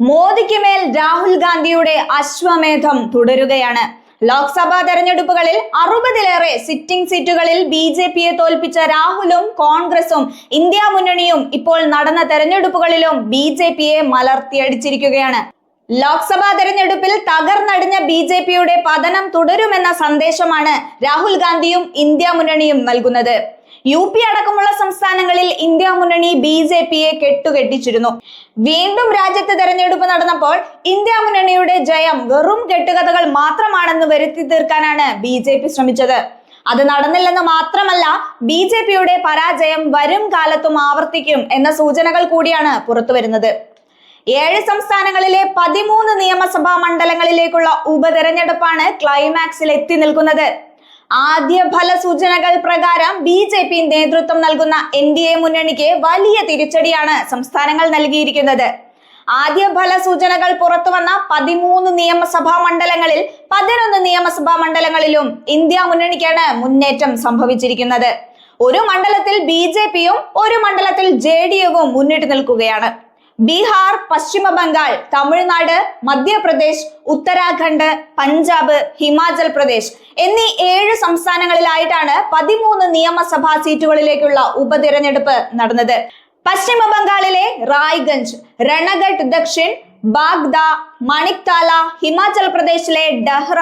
മോദിക്ക് മേൽ രാഹുൽ ഗാന്ധിയുടെ അശ്വമേധം തുടരുകയാണ്. ലോക്സഭാ തെരഞ്ഞെടുപ്പുകളിൽ അറുപതിലേറെ സിറ്റിംഗ് സീറ്റുകളിൽ ബി ജെ പിയെ തോൽപ്പിച്ച രാഹുലും കോൺഗ്രസും ഇന്ത്യ മുന്നണിയും ഇപ്പോൾ നടന്ന തെരഞ്ഞെടുപ്പുകളിലും ബി ജെ പിയെ മലർത്തിയടിച്ചിരിക്കുകയാണ്. ലോക്സഭാ തെരഞ്ഞെടുപ്പിൽ തകർന്നടിഞ്ഞ ബി ജെ പിയുടെ പതനം തുടരുമെന്ന സന്ദേശമാണ് രാഹുൽ ഗാന്ധിയും ഇന്ത്യ മുന്നണിയും നൽകുന്നത്. യു പി അടക്കമുള്ള സംസ്ഥാനങ്ങളിൽ ഇന്ത്യ മുന്നണി ബി ജെ പിയെ കെട്ടുകെട്ടിച്ചിരുന്നു. വീണ്ടും രാജ്യത്ത് തെരഞ്ഞെടുപ്പ് നടന്നപ്പോൾ ഇന്ത്യ മുന്നണിയുടെ ജയം വെറും കെട്ടുകഥകൾ മാത്രമാണെന്ന് വരുത്തി തീർക്കാനാണ് ബി ജെ പി ശ്രമിച്ചത്. അത് നടന്നില്ലെന്ന് മാത്രമല്ല ബി ജെ പിയുടെ പരാജയം വരും കാലത്തും ആവർത്തിക്കും എന്ന സൂചനകൾ കൂടിയാണ് പുറത്തു വരുന്നത്. ഏഴ് സംസ്ഥാനങ്ങളിലെ പതിമൂന്ന് നിയമസഭാ മണ്ഡലങ്ങളിലേക്കുള്ള ഉപതെരഞ്ഞെടുപ്പാണ് ക്ലൈമാക്സിൽ എത്തി നിൽക്കുന്നത്. ആദ്യ ഫല സൂചനകൾ പ്രകാരം ബി ജെ പി നേതൃത്വം നൽകുന്ന എൻ ഡി എ മുന്നണിക്ക് വലിയ തിരിച്ചടിയാണ് സംസ്ഥാനങ്ങൾ നൽകിയിരിക്കുന്നത്. ആദ്യ ഫല സൂചനകൾ പുറത്തു വന്ന പതിമൂന്ന് നിയമസഭാ മണ്ഡലങ്ങളിൽ പതിനൊന്ന് നിയമസഭാ മണ്ഡലങ്ങളിലും ഇന്ത്യ മുന്നണിക്കാണ് മുന്നേറ്റം സംഭവിച്ചിരിക്കുന്നത്. ഒരു മണ്ഡലത്തിൽ ബി ജെ പിയും ഒരു മണ്ഡലത്തിൽ ജെ ഡി യുവും മുന്നിട്ട് നിൽക്കുകയാണ്. ബീഹാർ പശ്ചിമ ബംഗാൾ തമിഴ്നാട് മധ്യപ്രദേശ് ഉത്തരാഖണ്ഡ് പഞ്ചാബ് ഹിമാചൽ പ്രദേശ് എന്നീ ഏഴ് സംസ്ഥാനങ്ങളിലായിട്ടാണ് പതിമൂന്ന് നിയമസഭാ സീറ്റുകളിലേക്കുള്ള ഉപതിരഞ്ഞെടുപ്പ് നടന്നത്. പശ്ചിമ ബംഗാളിലെ റായ്ഗഞ്ച് രണഗഡ് ദക്ഷിൺ ബാഗ്ദ മണിക്താല ഹിമാചൽ പ്രദേശിലെ ഡഹ്റ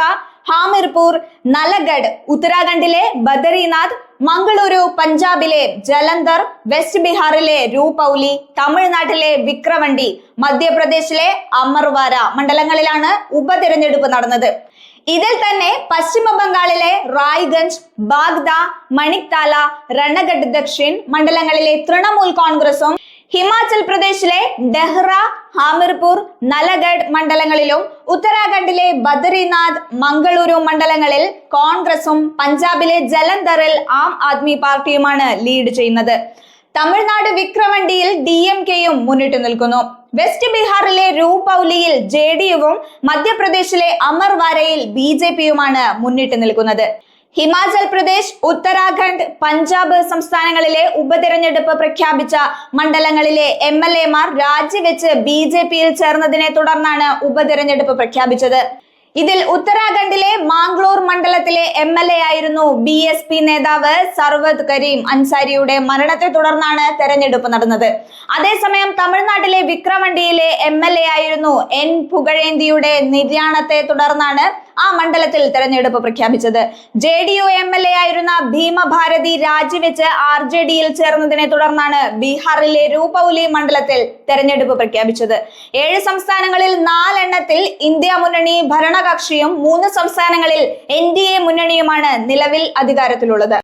ഹാമിർപൂർ നലഗഡ് ഉത്തരാഖണ്ഡിലെ ബദരിനാഥ് മംഗളൂരു പഞ്ചാബിലെ ജലന്ധർ വെസ്റ്റ് ബീഹാറിലെ രൂപൌലി തമിഴ്നാട്ടിലെ വിക്രവണ്ടി മധ്യപ്രദേശിലെ അമർവാര മണ്ഡലങ്ങളിലാണ് ഉപതെരഞ്ഞെടുപ്പ് നടന്നത്. ഇതിൽ തന്നെ പശ്ചിമ ബംഗാളിലെ റായ്ഗഞ്ച് ബാഗ്ദ മണിക്താല രണഗഡ് ദക്ഷിൺ മണ്ഡലങ്ങളിലെ തൃണമൂൽ കോൺഗ്രസും ഹിമാചൽ പ്രദേശിലെ ഡെഹ്റ ഹാമിർപൂർ നലഗഡ് മണ്ഡലങ്ങളിലും ഉത്തരാഖണ്ഡിലെ ബദരിനാഥ് മംഗളൂരു മണ്ഡലങ്ങളിൽ കോൺഗ്രസും പഞ്ചാബിലെ ജലന്ധറിൽ ആം ആദ്മി പാർട്ടിയുമാണ് ലീഡ് ചെയ്യുന്നത്. തമിഴ്നാട് വിക്രവണ്ടിയിൽ ഡി എം കെയും മുന്നിട്ട് നിൽക്കുന്നു. വെസ്റ്റ് ബീഹാറിലെ രൂപൌലിയിൽ ജെ ഡി യുവും മധ്യപ്രദേശിലെ അമർവാരയിൽ ബി ജെ പിയുമാണ് മുന്നിട്ട് നിൽക്കുന്നത്. ഹിമാചൽ പ്രദേശ് ഉത്തരാഖണ്ഡ് പഞ്ചാബ് സംസ്ഥാനങ്ങളിലെ ഉപതിരഞ്ഞെടുപ്പ് പ്രഖ്യാപിച്ച മണ്ഡലങ്ങളിലെ എം എൽ എമാർ രാജിവെച്ച് ബി ജെ പിയിൽ ചേർന്നതിനെ തുടർന്നാണ് ഉപതിരഞ്ഞെടുപ്പ് പ്രഖ്യാപിച്ചത്. ഇതിൽ ഉത്തരാഖണ്ഡിലെ മാംഗ്ലൂർ മണ്ഡലത്തിലെ എം എൽ എ ആയിരുന്നു ബി എസ് പി നേതാവ് സർവത് കരീം അൻസാരിയുടെ മരണത്തെ തുടർന്നാണ് തെരഞ്ഞെടുപ്പ് നടന്നത്. അതേസമയം തമിഴ്നാട്ടിലെ വിക്രമണ്ടിയിലെ എം എൽ എ ആയിരുന്നു എൻ പുകഴേന്തിയുടെ നിര്യാണത്തെ തുടർന്നാണ് ആ മണ്ഡലത്തിൽ തെരഞ്ഞെടുപ്പ് പ്രഖ്യാപിച്ചത്. J D U M L A ആയിരുന്ന ഭീമഭാരതി രാജിവെച്ച് ആർ ജെ ഡിയിൽ ചേർന്നതിനെ തുടർന്നാണ് ബീഹാറിലെ രൂപൌലി മണ്ഡലത്തിൽ തെരഞ്ഞെടുപ്പ് പ്രഖ്യാപിച്ചത്. ഏഴ് സംസ്ഥാനങ്ങളിൽ നാലെണ്ണത്തിൽ ഇന്ത്യ മുന്നണി ഭരണകക്ഷിയും മൂന്ന് സംസ്ഥാനങ്ങളിൽ എൻ ഡി എ മുന്നണിയുമാണ് നിലവിൽ അധികാരത്തിലുള്ളത്.